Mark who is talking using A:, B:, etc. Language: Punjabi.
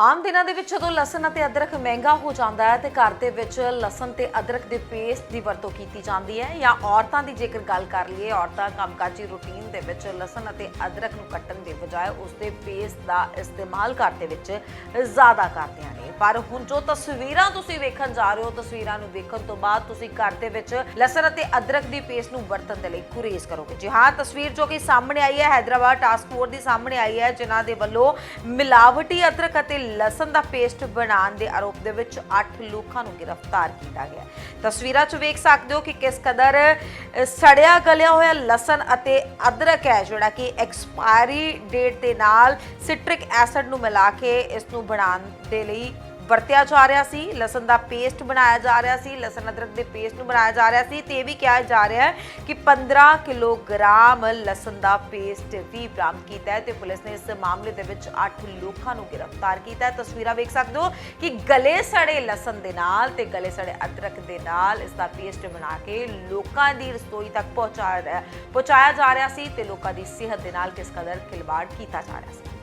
A: ਆਮ ਦਿਨਾਂ ਦੇ ਵਿੱਚ ਜਦੋਂ ਲਸਣ ਅਤੇ ਅਦਰਕ ਮਹਿੰਗਾ ਹੋ ਜਾਂਦਾ ਹੈ ਤੇ ਘਰ ਦੇ ਵਿੱਚ ਲਸਣ ਤੇ ਅਦਰਕ ਦੇ ਪੇਸਟ ਦੀ ਵਰਤੋਂ ਕੀਤੀ ਜਾਂਦੀ ਹੈ ਜਾਂ ਔਰਤਾਂ ਦੀ ਜੇਕਰ ਗੱਲ ਕਰ ਲਈਏ, ਔਰਤਾਂ ਕੰਮਕਾਜੀ ਰੁਟੀਨ ਦੇ ਵਿੱਚ ਲਸਣ ਅਤੇ ਅਦਰਕ ਨੂੰ ਕੱਟਣ ਦੇ ਬਜਾਏ ਉਸ ਦੇ ਪੇਸਟ ਦਾ ਇਸਤੇਮਾਲ ਘਰ ਦੇ ਵਿੱਚ ਜ਼ਿਆਦਾ ਕਰਦੀਆਂ ਨੇ। ਪਰ ਹੁਣ ਜੋ ਤਸਵੀਰਾਂ ਤੁਸੀਂ ਵੇਖਣ ਜਾ ਰਹੇ ਹੋ, ਤਸਵੀਰਾਂ ਨੂੰ ਵੇਖਣ ਤੋਂ ਬਾਅਦ ਤੁਸੀਂ ਘਰ ਦੇ ਵਿੱਚ ਲਸਣ ਅਤੇ ਅਦਰਕ ਦੀ ਪੇਸਟ ਨੂੰ ਵਰਤਣ ਦੇ ਲਈ ਗੁਰੇਜ਼ ਕਰੋਗੇ। ਜੀ ਹਾਂ, ਤਸਵੀਰ ਜੋ ਕਿ ਸਾਹਮਣੇ ਆਈ ਹੈ, ਹੈਦਰਾਬਾਦ ਟਾਸਕ ਫੋਰਸ ਦੀ ਸਾਹਮਣੇ ਆਈ ਹੈ, ਜਿਨ੍ਹਾਂ ਦੇ ਵੱਲੋਂ ਮਿਲਾਵਟੀ ਅਦਰਕ ਅਤੇ ਲਸਣ ਦਾ ਪੇਸਟ ਬਣਾਉਣ ਦੇ ਆਰੋਪ ਦੇ ਵਿੱਚ 8 ਲੋਕਾਂ ਨੂੰ ਗ੍ਰਿਫਤਾਰ ਕੀਤਾ ਗਿਆ ਤਸਵੀਰਾਂ 'ਚ ਵੇਖ ਸਕਦੇ ਹੋ ਕਿ ਕਿਸ ਕਦਰ ਸੜਿਆ, ਗਲਿਆ ਹੋਇਆ ਲਸਣ ਅਤੇ ਅਦਰਕ ਹੈ, ਜਿਹੜਾ ਕਿ ਐਕਸਪਾਇਰੀ ਡੇਟ ਦੇ ਨਾਲ ਸਿਟ੍ਰਿਕ ਐਸਿਡ ਨੂੰ ਮਿਲਾ ਕੇ ਇਸ ਨੂੰ ਬਣਾਉਣ ਦੇ ਲਈ ਵਰਤਿਆ ਜਾ ਰਿਹਾ ਸੀ, ਲਸਣ ਦਾ ਪੇਸਟ ਬਣਾਇਆ ਜਾ ਰਿਹਾ ਸੀ, ਲਸਣ ਅਦਰਕ ਦੇ ਪੇਸਟ ਨੂੰ ਬਣਾਇਆ ਜਾ ਰਿਹਾ ਸੀ, ਤੇ ਇਹ ਵੀ ਕਿਹਾ ਜਾ ਰਿਹਾ ਹੈ ਕਿ 15 ਕਿਲੋਗ੍ਰਾਮ ਲਸਣ ਦਾ ਪੇਸਟ ਵੀ ਬਰਾਮਦ ਕੀਤਾ ਹੈ ਤੇ ਪੁਲਿਸ ਨੇ ਇਸ ਮਾਮਲੇ ਦੇ ਵਿੱਚ 8 ਲੋਕਾਂ ਨੂੰ ਗ੍ਰਿਫਤਾਰ ਕੀਤਾ ਹੈ। ਤਸਵੀਰਾਂ ਵੇਖ ਸਕਦੇ ਹੋ ਕਿ ਗਲੇ ਸੜੇ ਲਸਣ ਦੇ ਨਾਲ ਤੇ ਗਲੇ ਸੜੇ ਅਦਰਕ ਦੇ ਨਾਲ ਇਸ ਦਾ ਪੇਸਟ ਬਣਾ ਕੇ ਲੋਕਾਂ ਦੀ ਰਸੋਈ ਤੱਕ ਪਹੁੰਚਾਇਆ ਪਹੁੰਚਾਇਆ ਜਾ ਰਿਹਾ ਸੀ ਤੇ ਲੋਕਾਂ ਦੀ ਸਿਹਤ ਦੇ ਨਾਲ ਕਿਸ ਕਦਰ ਖਿਲਵਾੜ ਕੀਤਾ ਜਾ ਰਿਹਾ ਸੀ।